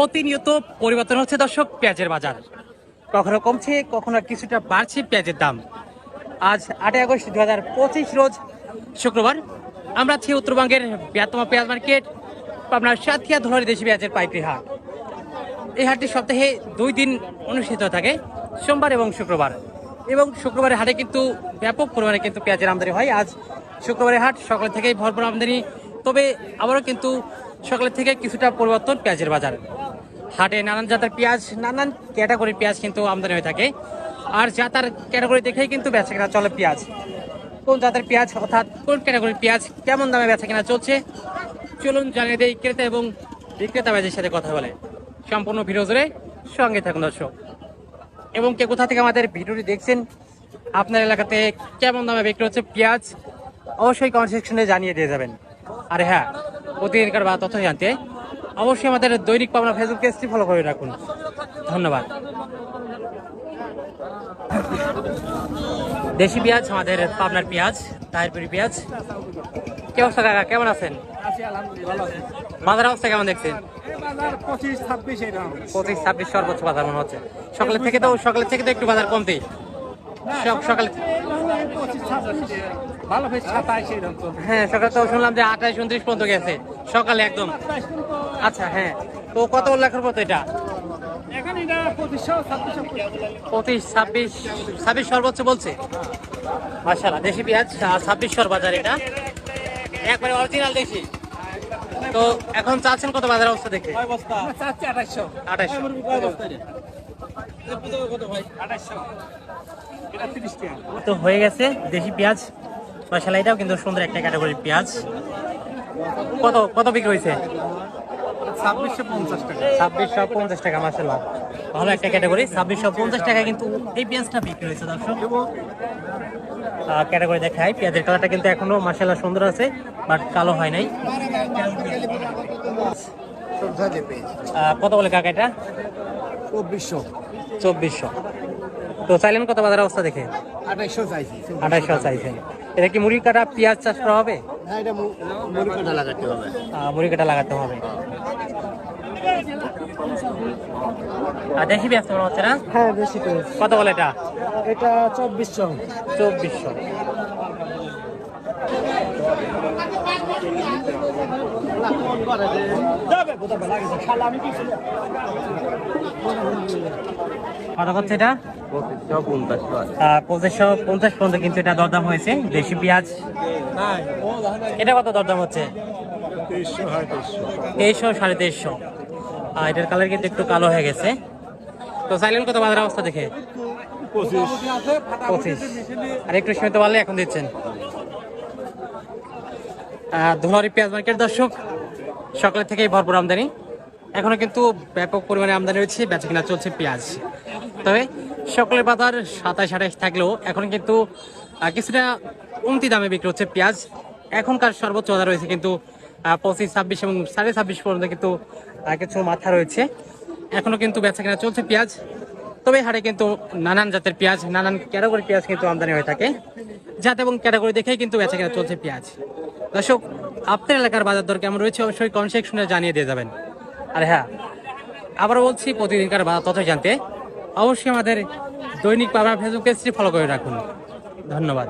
প্রতিনিয়ত পরিবর্তন হচ্ছে দর্শক, পেঁয়াজের বাজার। কখনো কমছে, কখনো কিছুটা বাড়ছে পেঁয়াজের দাম। আজ আটই আগস্ট দু হাজার পঁচিশ রোজ শুক্রবার। আমরা আছি উত্তরবঙ্গের বৃহত্তম পেঁয়াজ মার্কেট আপনার সাথিয়া ধরে দেশি পেঁয়াজের পাইকারি হাট। এই হাটটি সপ্তাহে দুই দিন অনুষ্ঠিত থাকে, সোমবার এবং শুক্রবার। এবং শুক্রবারের হাটে কিন্তু ব্যাপক পরিমাণে কিন্তু পেঁয়াজের আমদানি হয়। আজ শুক্রবারের হাট সকাল থেকেই ভরপুর আমদানি। তবে আবারও কিন্তু সকালের থেকে কিছুটা পরিবর্তন পেঁয়াজের বাজার। হাটে নানান জাতের পেঁয়াজ, নানান ক্যাটাগরির পেঁয়াজ কিন্তু আমদানি হয়ে থাকে। আর জাতার ক্যাটাগরি দেখেই কিন্তু বেচা কেনা চলে পেঁয়াজ। কোন জাতের পেঁয়াজ, অর্থাৎ কোন ক্যাটাগরির পেঁয়াজ কেমন দামে বেচা কেনা চলছে, চলুন জানিয়ে দেয় ক্রেতা এবং বিক্রেতা বাজারের সাথে কথা বলে। সম্পূর্ণ ভিডিও সঙ্গে থাকুন দর্শক। এবং কে কোথা থেকে আমাদের ভিডিওটি দেখছেন, আপনার এলাকাতে কেমন দামে বিক্রি হচ্ছে পেঁয়াজ, অবশ্যই কমেন্ট সেকশনে জানিয়ে দিয়ে যাবেন। আর হ্যাঁ প্রতিদিনকার বা তথ্য জানতে অবশ্যই আমাদের দৈনিক পাবনা ফেসবুক পেজটি ফলো করে রাখুন। ধন্যবাদ। দেশি পেঁয়াজ আমাদের পাবনার পেঁয়াজ তাহিরপুরি পেঁয়াজ। কি অবস্থা কাকা কেমন আছেন? বাজার অবস্থা কেমন দেখছেন? পঁচিশ ছাব্বিশ পঁচিশ ছাব্বিশ সর্বোচ্চ বাজার মনে হচ্ছে। সকালের থেকে তো সকালের থেকে তো একটু বাজার কমতেই। সকালে হ্যাঁ সকালে তো শুনলাম যে আঠাশ উনত্রিশ পর্যন্ত গেছে। সকালে একদম। আচ্ছা হ্যাঁ। তো কত লেখার মতো এটা? পঁচিশ ছাব্বিশ ছাব্বিশ সর্বোচ্চ বলছে? মার্শাল্লাহ দেশি পেঁয়াজ ছাব্বিশ সর বাজার এটা। একবারে অরিজিনাল দেশি। তো এখন চাচ্ছেন কত বাজার অবস্থা দেখে চাচ্ছি আঠাশশো তো হয়ে গেছে দেশি পেঁয়াজ মার্শাল্লাহ এটাও কিন্তু সুন্দর একটা ক্যাটাগরির পেঁয়াজ। কত কত বিক্রি হয়েছে? ছাব্বিশশো পঞ্চাশ টাকা। ছাব্বিশশো পঞ্চাশ টাকা মার্শাল্লাহ ভালো একটা ক্যাটাগরি ছাব্বিশশো পঞ্চাশ টাকা কিন্তু এই পেঁয়াজটা বিক্রি হয়েছে দর্শক। ক্যাটাগরি দেখায় পেঁয়াজের কালারটা কিন্তু এখনও মার্শাল্লাহ সুন্দর আছে বাট কালো হয় নাই। আহ, কত বলে কাকা এটা চব্বিশশো। চব্বিশশো। তো চাইলেন কত বাজার অবস্থা দেখে? আঠাইশশো চাইছি চাইছেন। এটা কি মুড়ি কাটা পেঁয়াজ চাষ করা হবে? এটা মুড়ি কাটা লাগাতে হবে। মুড়ি কাটা লাগাতে হবে। আর দেশি পেঁয়াজ তো হচ্ছে না? হ্যাঁ কত বলে এটা? এটা চব্বিশশো। চব্বিশশো। কত হচ্ছে এটা? পঁচিশশো পঞ্চাশ পর্যন্ত কিন্তু এটা হয়েছে, দেশি পেঁয়াজ। এটা কত হচ্ছে? সাড়ে এটার কালার কিন্তু একটু কালো হয়ে গেছে। তো চাইলেন কত বাজার অবস্থা দেখে? পঁচিশ। আর একটু সীমিত পারলে এখন দিচ্ছেন। ধোলারি পেঁয়াজ মার্কেট দর্শক সকালে থেকেই ভরপুর আমদানি। এখনও কিন্তু ব্যাপক পরিমাণে আমদানি রয়েছে, বেচা কিনা চলছে পেঁয়াজ। তবে সকলের বাজার সাতাশ আঠাশ থাকলেও এখন কিন্তু কিছুটা কমতি দামে বিক্রি হচ্ছে পেঁয়াজ। এখনকার সর্বোচ্চ বাজার রয়েছে কিন্তু পঁচিশ, ছাব্বিশ এবং সাড়ে ছাব্বিশ পর্যন্ত কিন্তু কিছু মাথা রয়েছে। এখনও কিন্তু বেচা কিনা চলছে পেঁয়াজ। তবে হাটে কিন্তু নানান জাতের পেঁয়াজ, নানান ক্যাটাগরি পেঁয়াজ কিন্তু আমদানি হয়ে থাকে। জাত এবং ক্যাটাগরি দেখেই কিন্তু বেচা কেনা চলছে পেঁয়াজ। দর্শক আপনার এলাকার বাজার দর কেমন রয়েছে? অবশ্যই কমেন্ট সেকশনে জানিয়ে দিয়ে যাবেন। আর হ্যাঁ আবারও বলছি, প্রতিদিনকার বাজার তথ্য জানতে অবশ্যই আমাদের দৈনিক পাবনা ফেসবুক পেজটি ফলো করে রাখুন। ধন্যবাদ।